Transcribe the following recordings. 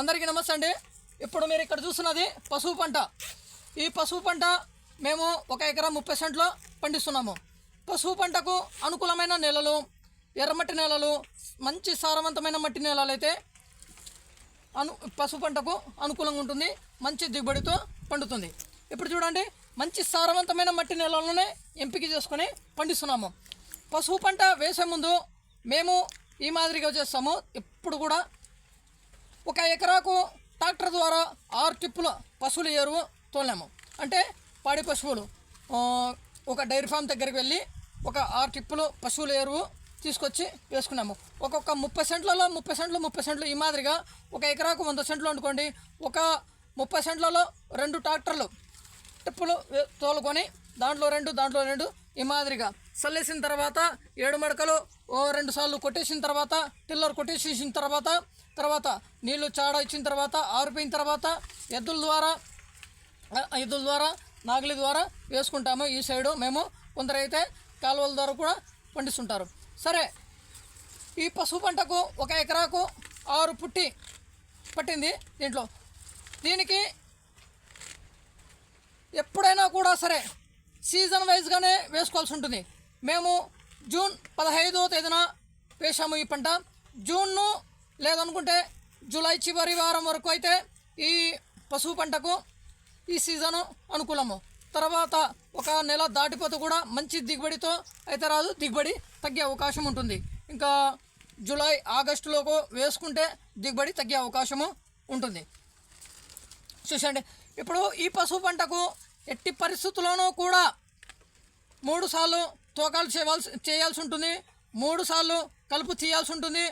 అందరికీ నమస్తే అండి. ఇప్పుడు మీరు ఇక్కడ చూస్తున్నది పసుపు పంట. ఈ పసుపు పంట మేము ఒక ఎకరా ముప్పై సెంట్లో పండిస్తున్నాము. పసుపు పంటకు అనుకూలమైన నేలలు ఎర్రమట్టి నేలలు మంచి సారవంతమైన మట్టి నేలలు అయితే అను పసుపు పంటకు అనుకూలంగా ఉంటుంది మంచి దిగుబడితో పండుతుంది. ఇప్పుడు చూడండి మంచి సారవంతమైన మట్టి నేలలోనే ఎంపిక చేసుకొని పండిస్తున్నాము. పసుపు పంట వేసే ముందు మేము ఈ మాదిరిగా చేస్తాము. ఎప్పుడు కూడా ఒక ఎకరాకు ట్రాక్టర్ ద్వారా ఆరు టిప్పుల పశువుల ఎరువు తోలాము అంటే పాడి పశువులు. ఒక డైరీ ఫామ్ దగ్గరికి వెళ్ళి ఒక ఆరు టిప్పులు పశువుల ఎరువు తీసుకొచ్చి వేసుకున్నాము. ఒక్కొక్క ముప్పై సెంట్లలో ముప్పై సెంట్లు ముప్పై సెంట్లు ఈ మాదిరిగా ఒక ఎకరాకు వంద సెంట్లు అనుకోండి. ఒక ముప్పై సెంట్లలో రెండు ట్రాక్టర్లు టిప్పులు తోలుకొని దాంట్లో రెండు దాంట్లో రెండు ఈ మాదిరిగా. చల్లేసిన తర్వాత ఏడు మడకలు ఓ రెండు సార్లు కొట్టేసిన తర్వాత టిల్లర్ కొట్టేసేసిన తర్వాత తర్వాత నీళ్ళు చాడ ఇచ్చిన తర్వాత ఆరిపోయిన తర్వాత ఎద్దుల ద్వారా ఎద్దుల ద్వారా నాగలి ద్వారా వేసుకుంటాము ఈ సైడు. మేము కొందరైతే కాలువల ద్వారా కూడా పండిస్తుంటారు. సరే ఈ పసుపు పంటకు ఒక ఎకరాకు ఆరు పుట్టి పట్టింది దీంట్లో. దీనికి ఎప్పుడైనా కూడా సరే సీజన్ వైజ్గానే వేసుకోవాల్సి ఉంటుంది. మేము జూన్ పదహైదో తేదీన వేసాము ఈ పంట. జూన్ను లేదనుకుంటే జూలై చివరి వారం వరకు అయితే ఈ పశువు పంటకు ఈ సీజను అనుకూలము. తర్వాత ఒక నెల దాటిపోతే కూడా మంచి దిగుబడితో అయితే రాదు దిగుబడి తగ్గే అవకాశం ఉంటుంది. ఇంకా జూలై ఆగస్టులోకి వేసుకుంటే దిగుబడి తగ్గే అవకాశము ఉంటుంది. చూసండి ఇప్పుడు ఈ పశువు పంటకు ఎట్టి పరిస్థితుల్లోనూ కూడా మూడు సార్లు తోకాలు చేయవలసి చేయాల్సి ఉంటుంది. మూడు సార్లు కలుపు తీయాల్సి ఉంటుంది.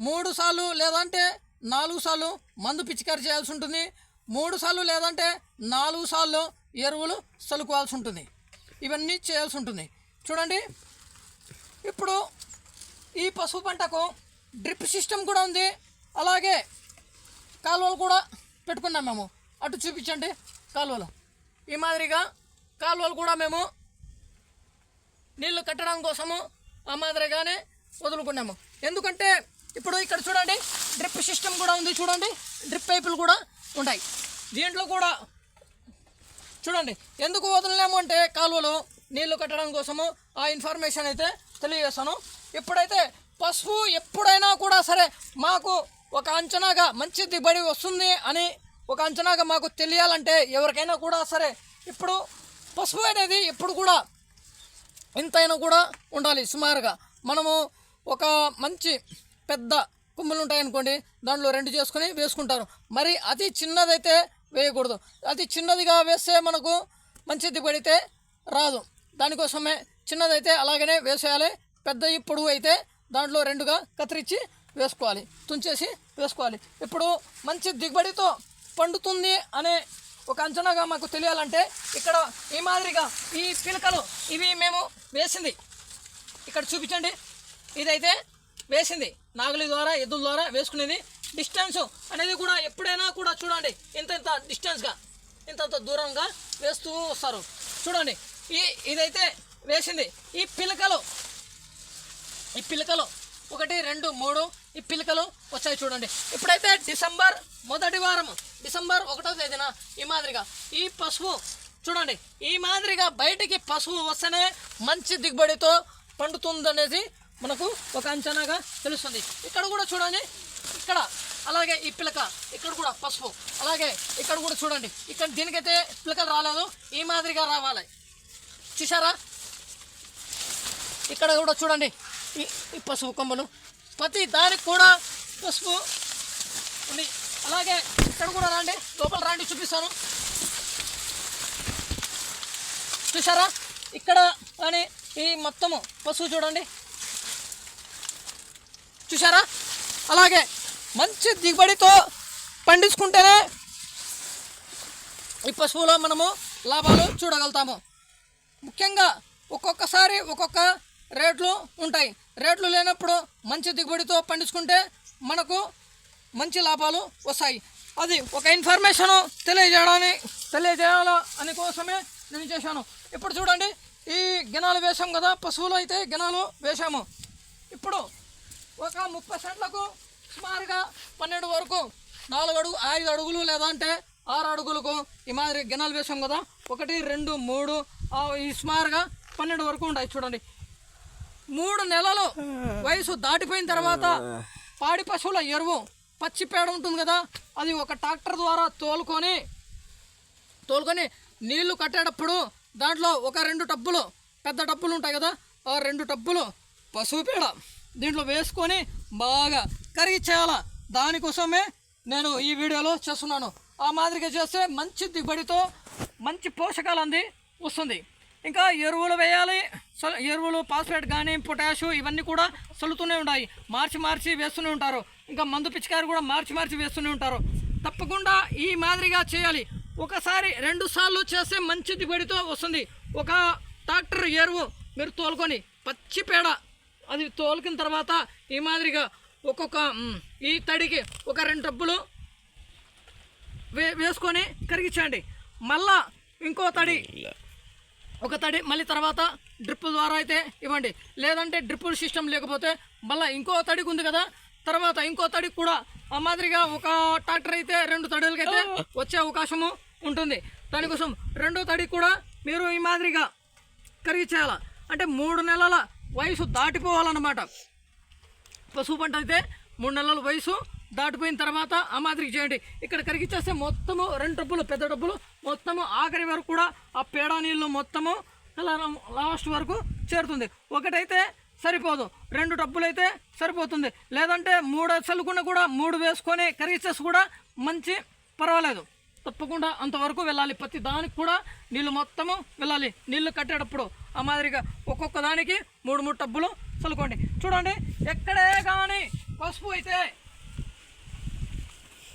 మూడు సార్లు లేదంటే నాలుగు సార్లు మందు పిచికారి చేయాల్సి ఉంటుంది. మూడు సార్లు లేదంటే నాలుగు సార్లు ఎరువులు చల్లుకోవాల్సి ఉంటుంది. ఇవన్నీ చేయాల్సి ఉంటుంది. చూడండి. ఇప్పుడు ఈ పసుపు పంటకు డ్రిప్ సిస్టమ్ కూడా ఉంది. అలాగే కాలువలు కూడా పెట్టుకున్నాం మేము. అటు చూపించండి కాలువలు. ఈ మాదిరిగా కాలువలు కూడా మేము నీళ్ళు కట్టడం కోసము ఆ మాదిరిగానే వదులుకున్నాము. ఎందుకంటే ఇప్పుడు ఇక్కడ చూడండి డ్రిప్ సిస్టమ్ కూడా ఉంది చూడండి డ్రిప్ పైపులు కూడా ఉంటాయి. దీంట్లో కూడా చూడండి ఎందుకు వదలలేము అంటే కాలువలో నీళ్ళు కట్టడం కోసము ఆ ఇన్ఫర్మేషన్ అయితే తెలియజేస్తాను. ఇప్పుడైతే పసుపు ఎప్పుడైనా కూడా సరే మాకు ఒక అంచనాగా మంచి దిగుబడి వస్తుంది అని ఒక అంచనాగా మాకు తెలియాలంటే ఎవరికైనా కూడా సరే ఇప్పుడు పసుపు అనేది ఎప్పుడు కూడా ఎంతైనా కూడా ఉండాలి సుమారుగా. మనము ఒక మంచి పెద్ద కొమ్ములు ఉంటాయనుకోండి దాంట్లో రెండు చేసుకొని వేసుకుంటారు. మరి అతి చిన్నదైతే వేయకూడదు. అతి చిన్నదిగా వేస్తే మనకు మంచి దిగుబడితే రాదు. దానికోసమే చిన్నదైతే అలాగనే వేసేయాలి. పెద్ద పొడుగు అయితే దాంట్లో రెండుగా కత్తిరించి వేసుకోవాలి. తుంచేసి వేసుకోవాలి. ఇప్పుడు మంచి దిగుబడితో పండుతుంది అనే ఒక అంచనాగా మాకు తెలియాలంటే ఇక్కడ ఈ మాదిరిగా ఈ పిలకలు ఇవి మేము వేసింది. ఇక్కడ చూపించండి. ఇదైతే వేసింది. నాగలి ద్వారా ఎద్దుల ద్వారా వేసుకునేది డిస్టెన్స్ అనేది కూడా ఎప్పుడైనా కూడా చూడండి ఇంత ఇంత డిస్టెన్స్గా ఇంతంత దూరంగా వేస్తూ వస్తారు. చూడండి ఈ ఇదైతే వేసింది. ఈ పిలకలు ఈ పిలకలు ఒకటి రెండు మూడు ఈ పిలకలు వచ్చాయి చూడండి. ఇప్పుడైతే డిసెంబర్ మొదటి వారం డిసెంబర్ ఒకటో తేదీన ఈ మాదిరిగా ఈ పశువు చూడండి ఈ మాదిరిగా బయటికి పశువు వస్తేనే మంచి దిగుబడితో పండుతుందనేది మనకు ఒక అంచనాగా తెలుస్తుంది. ఇక్కడ కూడా చూడండి. ఇక్కడ. అలాగే ఈ పిలక. ఇక్కడ కూడా పసుపు. అలాగే ఇక్కడ కూడా చూడండి. ఇక్కడ దీనికైతే పిలకలు రాలేదు. ఈ మాదిరిగా రావాలి. చూసారా ఇక్కడ కూడా చూడండి. ఈ ఈ పసుపు కొమ్మలు. ప్రతి దానికి కూడా పసుపు ఉంది. అలాగే ఇక్కడ కూడా రండి. లోపల రండి చూపిస్తాను. చూసారా ఇక్కడ కానీ ఈ మొత్తము పసుపు చూడండి. చూసారా అలాగే మంచి దిగుబడితో పండించుకుంటేనే ఈ పశువులో మనము లాభాలు చూడగలుగుతాము. ముఖ్యంగా ఒక్కొక్కసారి ఒక్కొక్క రేట్లు ఉంటాయి. రేట్లు లేనప్పుడు మంచి దిగుబడితో పండించుకుంటే మనకు మంచి లాభాలు వస్తాయి. అది ఒక ఇన్ఫర్మేషన్ తెలియజేయడానికి తెలియజేయాల అని కోసమే నేను చేశాను. ఇప్పుడు చూడండి ఈ గినాలు వేసాం కదా పశువులు అయితే గినాలు వేసాము ఇప్పుడు ఒక ముప్పై సెంట్లకు సుమారుగా పన్నెండు వరకు నాలుగు అడుగు ఐదు అడుగులు లేదంటే ఆరు అడుగులకు ఈ మాదిరి గిన్నెలు వేసాం కదా. ఒకటి రెండు మూడు ఆ, ఈ సుమారుగా పన్నెండు వరకు ఉంటాయి చూడండి. మూడు నెలలు వయసు దాటిపోయిన తర్వాత పాడి పశువుల ఎరువు పచ్చి పేడ ఉంటుంది కదా అది ఒక ట్రాక్టర్ ద్వారా తోలుకొని తోలుకొని నీళ్ళు కట్టేటప్పుడు దాంట్లో ఒక రెండు టబ్బులు పెద్ద టబ్బులు ఉంటాయి కదా ఆ రెండు టబ్బులు పశువు పేడ. దీంట్లో వేసుకొని బాగా కరిగిచ్చేయాల దానికోసమే నేను ఈ వీడియోలో చేస్తున్నాను. ఆ మాదిరిగా చేస్తే మంచి దిగుబడితో మంచి పోషకాలు అంది వస్తుంది. ఇంకా ఎరువులు వేయాలి. ఎరువులు పాస్ఫేట్ కానీ పొటాషు ఇవన్నీ కూడా చల్లుతూనే ఉన్నాయి మార్చి మార్చి వేస్తూనే ఉంటారు. ఇంకా మందు పిచికారి కూడా మార్చి మార్చి వేస్తూనే ఉంటారు. తప్పకుండా ఈ మాదిరిగా చేయాలి. ఒకసారి రెండు సార్లు చేస్తే మంచి దిగుబడితో వస్తుంది. ఒక ట్రాక్టర్ ఎరువు మీరు తోలుకొని పచ్చి పేడ అది తోలుకిన తర్వాత ఈ మాదిరిగా ఒక్కొక్క ఈ తడికి ఒక రెండు డబ్బులు వే వేసుకొని కరిగించండి. మళ్ళా ఇంకో తడి ఒక తడి మళ్ళీ తర్వాత డ్రిప్ ద్వారా అయితే ఇవ్వండి. లేదంటే డ్రిప్ సిస్టమ్ లేకపోతే మళ్ళీ ఇంకో తడికి ఉంది కదా తర్వాత ఇంకో తడికి కూడా ఆ మాదిరిగా ఒక ట్రాక్టర్ అయితే రెండు తడులకైతే వచ్చే అవకాశము ఉంటుంది. దానికోసం రెండో తడికి కూడా మీరు ఈ మాదిరిగా కరిగించేయాల? అంటే మూడు నెలల వయసు దాటిపోవాలన్నమాట. పశువు పంట అయితే మూడు నెలల వయసు దాటిపోయిన తర్వాత ఆ మాదిరికి చేయండి. ఇక్కడ కరిగిచ్చేస్తే మొత్తము రెండు డబ్బులు పెద్ద డబ్బులు. మొత్తము ఆఖరి వరకు కూడా ఆ పేడ నీళ్ళు మొత్తము లాస్ట్ వరకు చేరుతుంది. ఒకటైతే సరిపోదు. రెండు డబ్బులు అయితే సరిపోతుంది. లేదంటే మూడు చల్లుకున్న కూడా మూడు వేసుకొని కరిగిచ్చేసి కూడా మంచి పర్వాలేదు. తప్పకుండా అంతవరకు వెళ్ళాలి. ప్రతి దానికి కూడా నీళ్ళు మొత్తము వెళ్ళాలి. నీళ్ళు కట్టేటప్పుడు ఆ మాదిరిగా ఒక్కొక్క దానికి మూడు మూడు టబ్బులు చల్లుకోండి. చూడండి ఎక్కడే కానీ పసుపు అయితే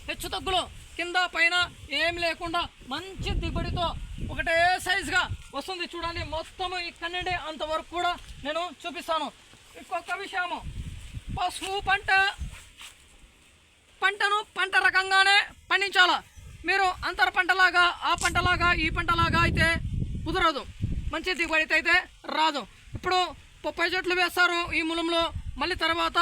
హెచ్చు తగ్గులు కింద పైన ఏం లేకుండా మంచి దిగుబడితో ఒకటే సైజుగా వస్తుంది. చూడండి మొత్తము ఇక్కడి నుండి అంతవరకు కూడా నేను చూపిస్తాను. ఇంకొక విషయము పసుపు పంట పంటను పంట రకంగానే పండించాలా? మీరు అంతర పంటలాగా ఆ పంటలాగా ఈ పంటలాగా అయితే కుదరదు. మంచి దిగుబడి అయితే రాదు. ఇప్పుడు పప్పాయి చెట్లు వేస్తారు ఈ మూలంలో మళ్ళీ తర్వాత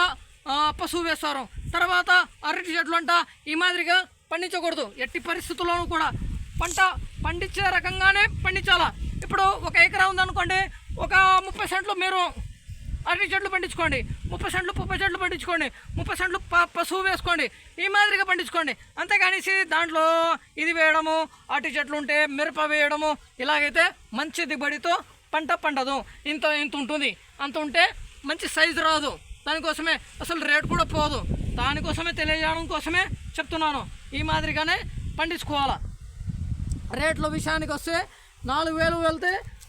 పశువు వేస్తారు. తర్వాత అరటి చెట్లు అంట ఈ మాదిరిగా పండించకూడదు. ఎట్టి పరిస్థితుల్లోనూ కూడా పంట పండించే రకంగానే పండించాలా? ఇప్పుడు ఒక ఎకరా ఉందనుకోండి ఒక ముప్పై సెంట్లు మీరు అరటి చెట్లు పండించుకోండి. ముప్పై సెంట్లు ముప్పై చెట్లు పండించుకోండి. ముప్పై సెంట్లు ప పశువు వేసుకోండి. ఈ మాదిరిగా పండించుకోండి. అంతేకానిసి దాంట్లో ఇది వేయడము అరటి చెట్లు ఉంటే మిరప వేయడము ఇలాగైతే మంచి దిగుబడితో పంట పండదు. ఇంత ఇంత ఉంటుంది. అంత ఉంటే మంచి సైజు రాదు. దానికోసమే అసలు రేటు కూడా పోదు. దానికోసమే తెలియజేయడం కోసమే చెప్తున్నాను. ఈ మాదిరిగానే పండించుకోవాలా. రేట్ల విషయానికి వస్తే నాలుగు వేలు వెళ్తే